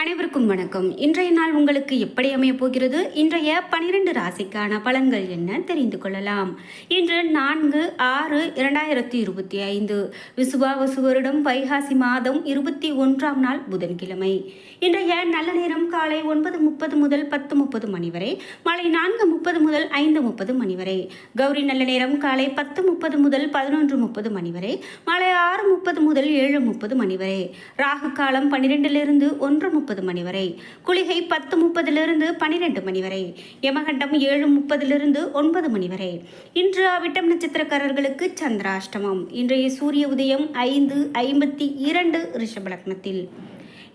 அனைவருக்கும் வணக்கம். இன்றைய நாள் உங்களுக்கு எப்படி அமைய போகிறது? இன்றைய பனிரெண்டு ராசிக்கான பலன்கள் என்ன தெரிந்து கொள்ளலாம். இன்று நான்கு ஆறு இரண்டாயிரத்தி இருபத்தி ஐந்து. விசுவாவசு வருடம் வைகாசி மாதம் இருபத்தி ஒன்றாம் நாள் புதன்கிழமை. இன்றைய நல்ல நேரம் காலை ஒன்பது முப்பது முதல் பத்து முப்பது மணி வரை மாலை நான்கு முப்பது முதல் ஐந்து முப்பது மணி வரை. கௌரி நல்ல நேரம் காலை பத்து முப்பது முதல் பதினொன்று முப்பது மணி வரை மாலை ஆறு முப்பது முதல் ஏழு முப்பது மணி வரை. ராகு காலம் பன்னிரெண்டிலிருந்து ஒன்று முப்பது முப்பது மணி வரை. குளிகை பத்து முப்பதிலிருந்து பனிரெண்டு மணி வரை. யமகண்டம் ஏழு முப்பதிலிருந்து ஒன்பது மணி வரை. இன்று அவிட்டம் நட்சத்திரக்காரர்களுக்கு சந்திராஷ்டமம். இன்றைய சூரிய உதயம் ஐந்து ஐம்பத்தி இரண்டு ரிஷபலக்னத்தில்.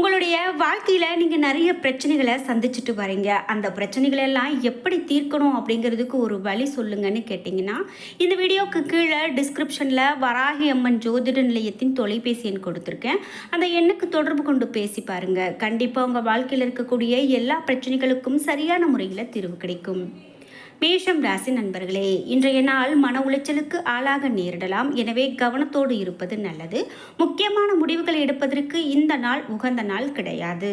உங்களுடைய வாழ்க்கையில் நீங்கள் நிறைய பிரச்சனைகளை சந்திச்சுட்டு வரீங்க. அந்த பிரச்சனைகளெல்லாம் எப்படி தீர்க்கணும் அப்படிங்கிறதுக்கு ஒரு வழி சொல்லுங்கன்னு கேட்டிங்கன்னா இந்த வீடியோக்கு கீழே டிஸ்கிரிப்ஷனில் வராகி அம்மன் ஜோதிட நிலையத்தின் தொலைபேசி எண் கொடுத்துருக்கேன். அந்த எண்ணுக்கு தொடர்பு கொண்டு பேசி பாருங்கள் கண்டிப்பாக உங்கள் வாழ்க்கையில் இருக்கக்கூடிய எல்லா பிரச்சனைகளுக்கும் சரியான முறையில் தீர்வு கிடைக்கும். மேஷம் ராசி நண்பர்களே இன்றைய நாள் மன உளைச்சலுக்கு ஆளாக நேரிடலாம். எனவே கவனத்தோடு இருப்பது நல்லது. முக்கியமான முடிவுகளை எடுப்பதற்கு இந்த நாள் உகந்த நாள் கிடையாது.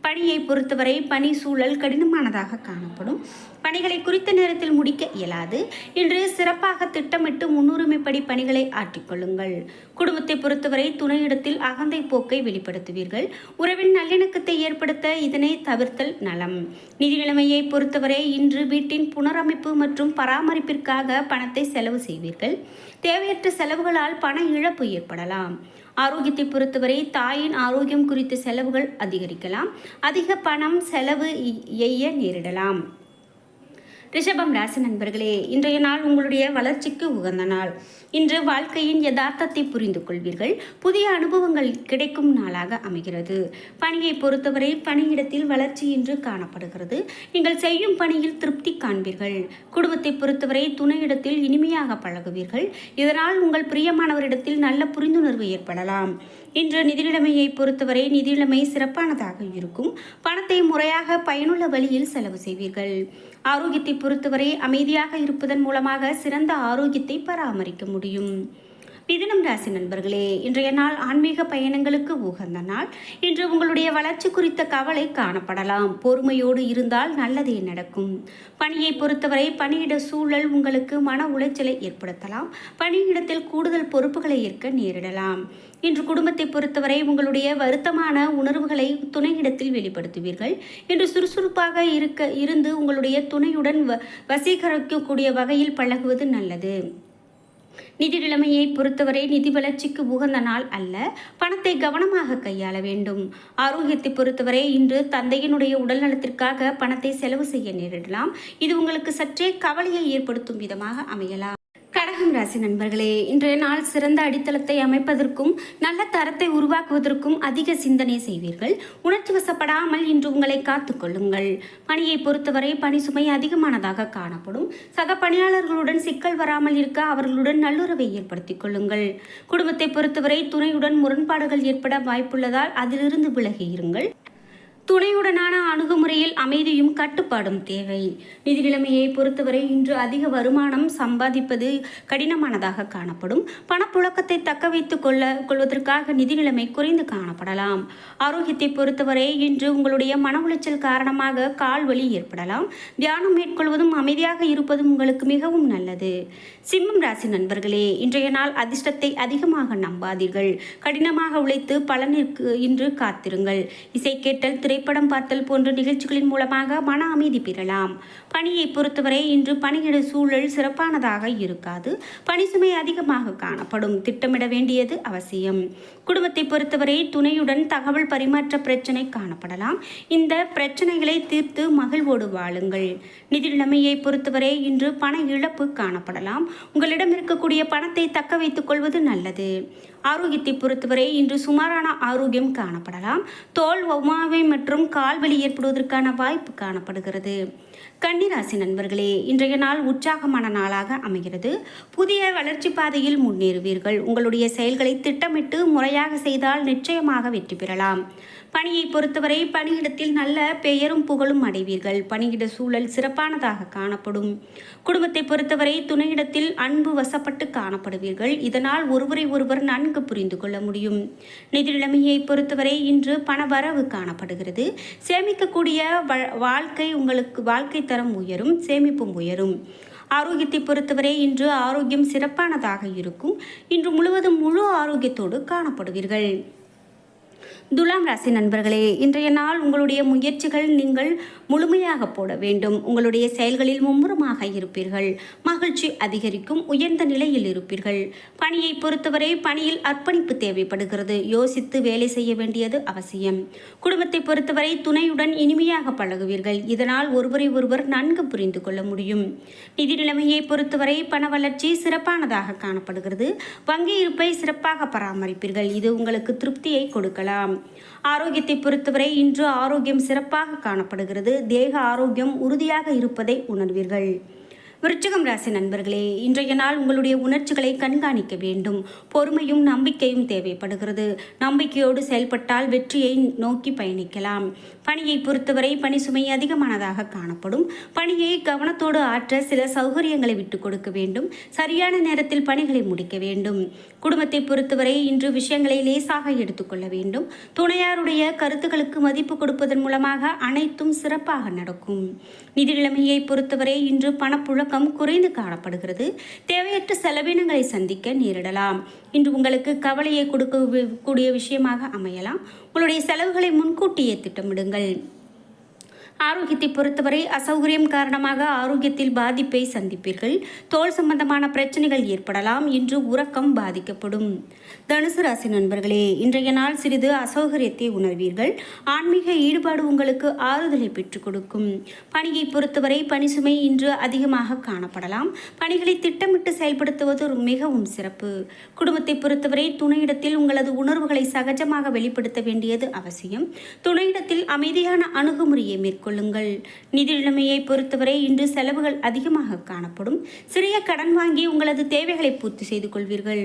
பணியை பொறுத்தவரை பணி சூழல் கடினமானதாக காணப்படும். பணிகளை குறித்த நேரத்தில் முடிக்க இயலாது. இன்று சிறப்பாக திட்டமிட்டு முன்னுரிமைப்படி பணிகளை ஆற்றிக்கொள்ளுங்கள் குடும்பத்தை பொறுத்தவரை துணையிடத்தில் அகந்தை போக்கை வெளிப்படுத்துவீர்கள். உறவின் நல்லிணக்கத்தை ஏற்படுத்த இதனை தவிர்த்தல் நலம். நிதி நிலைமையை பொறுத்தவரை இன்று வீட்டின் புனரமைப்பு மற்றும் பராமரிப்பிற்காக பணத்தை செலவு செய்வீர்கள். தேவையற்ற செலவுகளால் பண இழப்பு ஏற்படலாம். ஆரோக்கியத்தை பொறுத்தவரை தாயின் ஆரோக்கியம் குறித்த செலவுகள் அதிகரிக்கலாம். அதிக பணம் செலவு எய்ய நேரிடலாம். ரிஷபம் ராசி நண்பர்களே இன்றைய நாள் உங்களுடைய வளர்ச்சிக்கு உகந்த நாள். இன்று வாழ்க்கையின் யதார்த்தத்தை புரிந்து கொள்வீர்கள். புதிய அனுபவங்கள் கிடைக்கும் நாளாக அமைகிறது. பணியை பொறுத்தவரை பணியிடத்தில் வளர்ச்சி இன்று காணப்படுகிறது. நீங்கள் செய்யும் பணியில் திருப்தி காண்பீர்கள். குடும்பத்தை பொறுத்தவரை துணையிடத்தில் இனிமையாக பழகுவீர்கள். இதனால் உங்கள் பிரியமானவரிடத்தில் நல்ல புரிந்துணர்வு ஏற்படலாம். இன்று நிதிநிலைமையை பொறுத்தவரை நிதிநிலைமை சிறப்பானதாக இருக்கும். பணத்தை முறையாக பயனுள்ள வழியில் செலவு செய்வீர்கள். ஆரோக்கியத்தை பொறுத்தவரை அமைதியாக இருப்பதன் மூலமாக சிறந்த ஆரோக்கியத்தை பராமரிக்க முடியும். மிதுனம் ராசி நண்பர்களே இன்றைய நாள் ஆன்மீக பயணங்களுக்கு உகந்த நாள். இன்று உங்களுடைய வளர்ச்சி குறித்த கவலை காணப்படலாம். பொறுமையோடு இருந்தால் நல்லதே நடக்கும். பணியை பொறுத்தவரை பணியிட சூழல் உங்களுக்கு மன உளைச்சலை ஏற்படுத்தலாம். பணியிடத்தில் கூடுதல் பொறுப்புகளை ஏற்க நேரிடலாம். இன்று குடும்பத்தை பொறுத்தவரை உங்களுடைய வருத்தமான உணர்வுகளை துணையிடத்தில் வெளிப்படுத்துவீர்கள். இன்று சுறுசுறுப்பாக இருக்க இருந்து உங்களுடைய துணையுடன் வசீகரிக்கக்கூடிய வகையில் பழகுவது நல்லது. நிதி நிலைமையை பொறுத்தவரை நிதி வளர்ச்சிக்கு உகந்த நாள் அல்ல. பணத்தை கவனமாக கையாள வேண்டும். ஆரோக்கியத்தை பொறுத்தவரை இன்று தந்தையினுடைய உடல் நலத்திற்காக பணத்தை செலவு செய்ய நேரிடலாம். இது உங்களுக்கு சற்றே கவலையை ஏற்படுத்தும் விதமாக அமையலாம். கடகம் ராசி நண்பர்களே இன்றைய நாள் சிறந்த அடித்தளத்தை அமைப்பதற்கும் நல்ல தரத்தை உருவாக்குவதற்கும் அதிக சிந்தனை செய்வீர்கள். உணர்ச்சி வசப்படாமல் இன்று உங்களை காத்துக்கொள்ளுங்கள் பணியை பொறுத்தவரை பணி சுமை அதிகமானதாக காணப்படும். சக பணியாளர்களுடன் சிக்கல் வராமல் இருக்க அவர்களுடன் நல்லுறவை ஏற்படுத்திக் கொள்ளுங்கள். குடும்பத்தை பொறுத்தவரை துணையுடன் முரண்பாடுகள் ஏற்பட வாய்ப்புள்ளதால் அதிலிருந்து விலகியிருங்கள் துணையுடனான அணுகுமுறையில் அமைதியும் கட்டுப்பாடும் தேவை. நிதி நிலைமையை பொறுத்தவரை இன்று அதிக வருமானம் சம்பாதிப்பது கடினமானதாக காணப்படும். பணப்புழக்கத்தை தக்க வைத்துக் கொள்ள கொள்வதற்காக நிதி நிலைமை குறைந்து காணப்படலாம். ஆரோக்கியத்தை பொறுத்தவரை இன்று உங்களுடைய மன உளைச்சல் காரணமாக கால் வலி ஏற்படலாம். தியானம் மேற்கொள்வதும் அமைதியாக இருப்பதும் உங்களுக்கு மிகவும் நல்லது. சிம்மம் ராசி நண்பர்களே இன்றைய நாள் அதிர்ஷ்டத்தை அதிகமாக நம்பாதீர்கள். கடினமாக உழைத்து பலனிற்கு இன்று காத்திருங்கள். இசை கேட்டல் திரை திரைப்படம் பார்த்தல் போன்ற நிகழ்ச்சிகளின் மூலமாக மன அமைதி பெறலாம். பணியை பொறுத்தவரை இன்று பணியிட சூழல் சிறப்பானதாக இருக்காது. பணி சுமை அதிகமாக காணப்படும். திட்டமிட வேண்டியது அவசியம். குடும்பத்தை பொறுத்தவரை துணையுடன் தகவல் பரிமாற்ற பிரச்சனை காணப்படலாம். இந்த பிரச்சனைகளை தீர்த்து மகிழ்வோடு வாழுங்கள். நிதி நிலைமையை பொறுத்தவரை இன்று பண இழப்பு காணப்படலாம். உங்களிடம் இருக்கக்கூடிய பணத்தை தக்க வைத்துக் கொள்வது நல்லது. ஆரோக்கியத்தை பொறுத்தவரை இன்று சுமாரான ஆரோக்கியம் காணப்படலாம். தோல் ஒவ்வாமை மற்றும் கால்வலி ஏற்படுவதற்கான வாய்ப்பு காணப்படுகிறது. கன்னிராசி நண்பர்களே இன்றைய நாள் உற்சாகமான நாளாக அமைகிறது. புதிய வளர்ச்சி பாதையில் முன்னேறுவீர்கள். உங்களுடைய செயல்களை திட்டமிட்டு முறையாக செய்தால் நிச்சயமாக வெற்றி பெறலாம். பணியை பொறுத்தவரை பணியிடத்தில் நல்ல பெயரும் புகழும் அடைவீர்கள். பணியிட சூழல் சிறப்பானதாக காணப்படும். குடும்பத்தை பொறுத்தவரை துணையிடத்தில் அன்பு வசப்பட்டு காணப்படுவீர்கள். இதனால் ஒருவரை ஒருவர் நன்கு புரிந்து கொள்ள முடியும். நிதி நிலைமையை பொறுத்தவரை இன்று பணவரவு காணப்படுகிறது. சேமிக்கக்கூடிய வ- வாழ்க்கை உங்களுக்கு வாழ்க்கை தரம் உயரும் சேமிப்பும் உயரும். ஆரோக்கியத்தை பொறுத்தவரை இன்று ஆரோக்கியம் சிறப்பானதாக இருக்கும். இன்று முழுவதும் முழு ஆரோக்கியத்தோடு காணப்படுவீர்கள். துலாம் ராசி நண்பர்களே இன்றைய நாள் உங்களுடைய முயற்சிகள் நீங்கள் முழுமையாக போட வேண்டும். உங்களுடைய செயல்களில் மும்முரமாக இருப்பீர்கள். மகிழ்ச்சி அதிகரிக்கும் உயர்ந்த நிலையில் இருப்பீர்கள். பணியை பொறுத்தவரை பணியில் அர்ப்பணிப்பு தேவைப்படுகிறது. யோசித்து வேலை செய்ய வேண்டியது அவசியம். குடும்பத்தை பொறுத்தவரை துணையுடன் இனிமையாக பழகுவீர்கள். இதனால் ஒருவரை ஒருவர் நன்கு புரிந்து கொள்ள முடியும். நிதி நிலைமையை பொறுத்தவரை பண வளர்ச்சி சிறப்பானதாக காணப்படுகிறது. வங்கி இருப்பை சிறப்பாக பராமரிப்பீர்கள். இது உங்களுக்கு திருப்தியை கொடுக்கலாம். ஆரோக்கியத்தை பொறுத்தவரை இன்று ஆரோக்கியம் சிறப்பாக காணப்படுகிறது. தேக ஆரோக்கியம் உறுதியாக இருப்பதை உணர்வீர்கள். விருச்சகம் ராசி நண்பர்களே இன்றைய நாள் உங்களுடைய உணர்ச்சிகளை கண்காணிக்க வேண்டும். பொறுமையும் நம்பிக்கையும் தேவைப்படுகிறது. நம்பிக்கையோடு செயல்பட்டால் வெற்றியை நோக்கி பயணிக்கலாம். பணியை பொறுத்தவரை பணி சுமை அதிகமானதாக காணப்படும். பணியை கவனத்தோடு ஆற்ற சில சௌகரியங்களை விட்டுக் கொடுக்க வேண்டும். சரியான நேரத்தில் பணிகளை முடிக்க வேண்டும். குடும்பத்தை பொறுத்தவரை இன்று விஷயங்களை லேசாக எடுத்துக்கொள்ள வேண்டும். துணையாருடைய கருத்துக்களுக்கு மதிப்பு கொடுப்பதன் மூலமாக அனைத்தும் சிறப்பாக நடக்கும். நிதி நிலைமையை பொறுத்தவரை இன்று பணப்புழக்கம் குறைந்து காணப்படுகிறது. தேவையற்ற செலவினங்களை சந்திக்க நேரிடலாம். இன்று உங்களுக்கு கவலையை கொடுக்க கூடிய விஷயமாக அமையலாம். உங்களுடைய செலவுகளை முன்கூட்டியே திட்டமிடுங்கள். ஆரோக்கியத்தை பொறுத்தவரை அசௌகரியம் காரணமாக ஆரோக்கியத்தில் பாதிப்பை சந்திப்பீர்கள். தோல் சம்பந்தமான பிரச்சனைகள் ஏற்படலாம். இன்று உறக்கம் பாதிக்கப்படும். தனுசு ராசி நண்பர்களே இன்றைய நாள் சிறிது அசௌகரியத்தை உணர்வீர்கள். ஆன்மீக ஈடுபாடு உங்களுக்கு ஆறுதலை பெற்றுக் கொடுக்கும். பணியை பொறுத்தவரை பணி சுமை இன்று அதிகமாக காணப்படலாம். பணிகளை திட்டமிட்டு செயல்படுத்துவது ஒரு மிகவும் சிறப்பு. குடும்பத்தை பொறுத்தவரை துணையிடத்தில் உங்களது உணர்வுகளை சகஜமாக வெளிப்படுத்த வேண்டியது அவசியம். துணையிடத்தில் அமைதியான அணுகுமுறையை கொள்ளுங்கள். நிதி நிலைமையை பொறுத்தவரை இன்று செலவுகள் அதிகமாக காணப்படும். சிறிய கடன் வாங்கி உங்களது தேவைகளை பூர்த்தி செய்து கொள்வீர்கள்.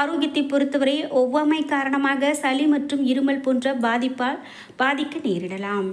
ஆரோக்கியத்தை பொறுத்தவரை ஒவ்வாமை காரணமாக சளி மற்றும் இருமல் போன்ற பாதிப்பால் பாதிக்க நேரிடலாம்.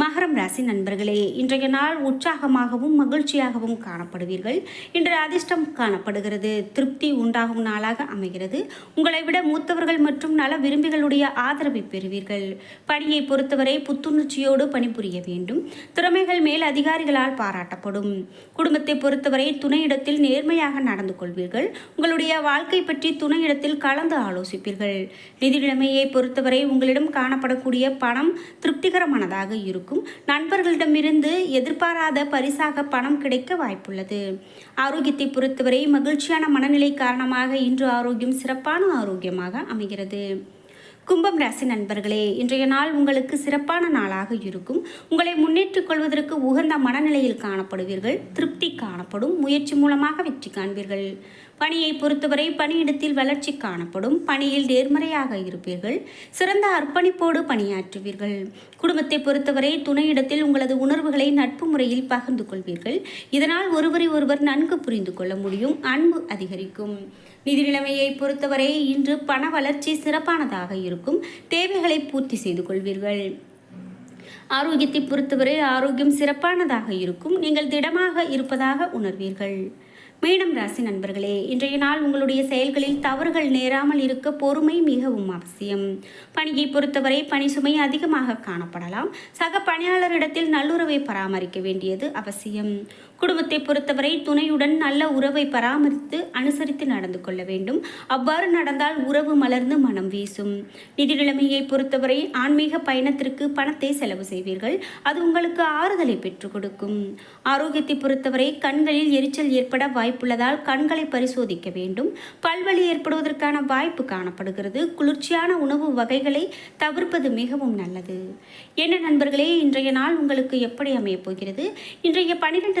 மகரம் ராசி நண்பர்களே இன்றைய நாள் உற்சாகமாகவும் மகிழ்ச்சியாகவும் காணப்படுவீர்கள். இன்று அதிர்ஷ்டம் காணப்படுகிறது. திருப்தி உண்டாகும் நாளாக அமைகிறது. உங்களை விட மூத்தவர்கள் மற்றும் நல விரும்பிகளுடைய ஆதரவை பெறுவீர்கள். பணியை பொறுத்தவரை புத்துணர்ச்சியோடு பணிபுரிய வேண்டும். திறமைகள் மேல் அதிகாரிகளால் பாராட்டப்படும். குடும்பத்தை பொறுத்தவரை துணையிடத்தில் நேர்மையாக நடந்து கொள்வீர்கள். உங்களுடைய வாழ்க்கை பற்றி துணையிடத்தில் கலந்து ஆலோசிப்பீர்கள். நிதி நிலைமையை பொறுத்தவரை உங்களிடம் காணப்படக்கூடிய பணம் திருப்திகரமானதாக இருக்கும். நண்பர்களிடமிருந்து எதிர்பாராத பரிசாக பணம் கிடைக்க வாய்ப்புள்ளது. ஆரோக்கியத்தை பொறுத்தவரை மகிழ்ச்சியான மனநிலை காரணமாக இன்று ஆரோக்கியம் சிறப்பான ஆரோக்கியமாக அமைகிறது. கும்பம் ராசி நண்பர்களே இன்றைய நாள் உங்களுக்கு சிறப்பான நாளாக இருக்கும். உங்களை முன்னேற்றிக் கொள்வதற்கு உகந்த மனநிலையில் காணப்படுவீர்கள். திருப்தி காணப்படும். முயற்சி மூலமாக வெற்றி காண்பீர்கள். பணியை பொறுத்தவரை பணியிடத்தில் வளர்ச்சி காணப்படும். பணியில் நேர்மறையாக இருப்பீர்கள். சிறந்த அர்ப்பணிப்போடு பணியாற்றுவீர்கள். குடும்பத்தை பொறுத்தவரை துணையிடத்தில் உங்களது உணர்வுகளை நட்பு முறையில் பகிர்ந்து கொள்வீர்கள். இதனால் ஒருவரை ஒருவர் நன்கு புரிந்து கொள்ள முடியும். அன்பு அதிகரிக்கும். நிதி நிலைமையை பொறுத்தவரை இன்று பண வளர்ச்சி சிறப்பானதாக இருக்கும். தேவைகளை பூர்த்தி செய்து கொள்வீர்கள். ஆரோக்கியத்தை பொறுத்தவரை ஆரோக்கியம் சிறப்பானதாக இருக்கும். நீங்கள் திடமாக இருப்பதாக உணர்வீர்கள். மீனம் ராசி நண்பர்களே இன்றைய நாள் உங்களுடைய செயல்களில் தவறுகள் நேராமல் இருக்க பொறுமை மிகவும் அவசியம். பணியை பொறுத்தவரை பணி சுமை அதிகமாக காணப்படலாம். சக பணியாளரிடத்தில் நல்லுறவை பராமரிக்க வேண்டியது அவசியம். குடும்பத்தை பொறுத்தவரை துணையுடன் நல்ல உறவை பராமரித்து அனுசரித்து நடந்து கொள்ள வேண்டும். அவ்வாறு நடந்தால் உறவு மலர்ந்து மனம் வீசும். நிதி நிலைமையை பொறுத்தவரை ஆன்மீக பயணத்திற்கு பணத்தை செலவு செய்வீர்கள். அது உங்களுக்கு ஆறுதலை பெற்றுக் கொடுக்கும். ஆரோக்கியத்தை பொறுத்தவரை கண்களில் எரிச்சல் ஏற்பட வாய்ப்புள்ளதால் கண்களை பரிசோதிக்க வேண்டும். பல்வழி ஏற்படுவதற்கான வாய்ப்பு காணப்படுகிறது. குளிர்ச்சியான உணவு வகைகளை தவிர்ப்பது மிகவும் நல்லது. என்ன நண்பர்களே இன்றைய நாள் உங்களுக்கு எப்படி அமையப் போகிறது? இன்றைய பன்னிரெண்டு